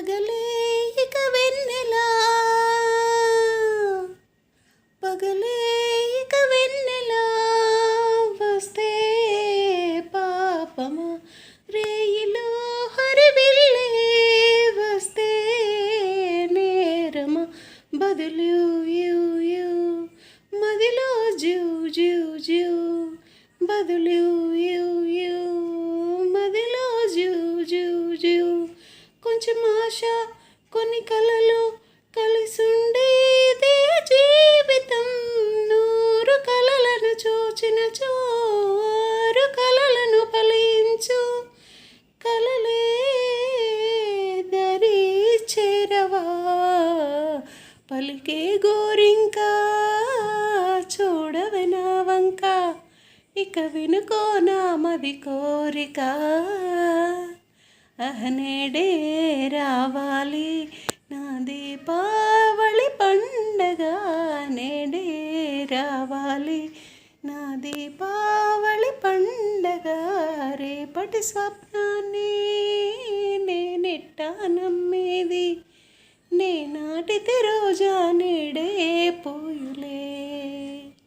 పగలే ఇక వెన్నెలా. పగలే ఇక వెన్నెలా వస్తే పాపము రేయిలో హరివిల్లే. వస్తే నేరమా బదులు యూ యూ. మదిలో జూ జూ జూ బదులు యూ. కొంచెం కొన్ని కలలు కలిసుండేదే జీవితం. నూరు కలలను చూచిన చోరు కలలను ఫలించు. కలలే దరి చేరవా? పలికే గోరింకా చూడవే వంక? ఇక వినుకో నా మది కోరిక. అహనేడే రావాలి. నా దీపావళి పండగ నేడే రావాలి. నా దీపావళి పండగ రేపటి స్వప్నాన్ని నేనెట్టా నమ్మేది. నేనాటితే రోజా నేడే